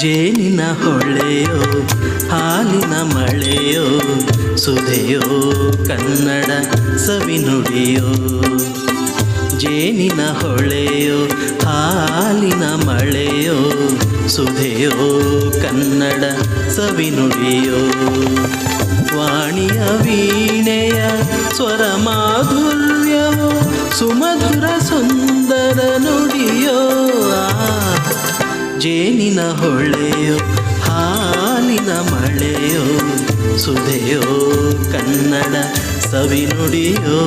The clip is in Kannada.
ಜೇನಿನ ಹೊಳೆಯೋ, ಹಾಲಿನ ಮಳೆಯೋ ಸುಧೆಯೋ ಕನ್ನಡ ಸವಿನುಡಿಯೋ ಜೇನಿನ ಹೊಳೆಯೋ, ಹಾಲಿನ ಮಳೆಯೋ ಸುಧೆಯೋ ಕನ್ನಡ ಸವಿನುಡಿಯೋ ವಾಣಿಯ ವೀಣೆಯ ಸ್ವರ ಮಾಧುರ್ಯವೋ, ಸುಮಧುರ ಜೇನಿನ ಹೊಳೆಯೋ ಹಾಲಿನ ಮಳೆಯೋ ಸುಧೆಯೋ ಕನ್ನಡ ಸವಿನುಡಿಯೋ